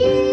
you.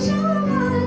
上来。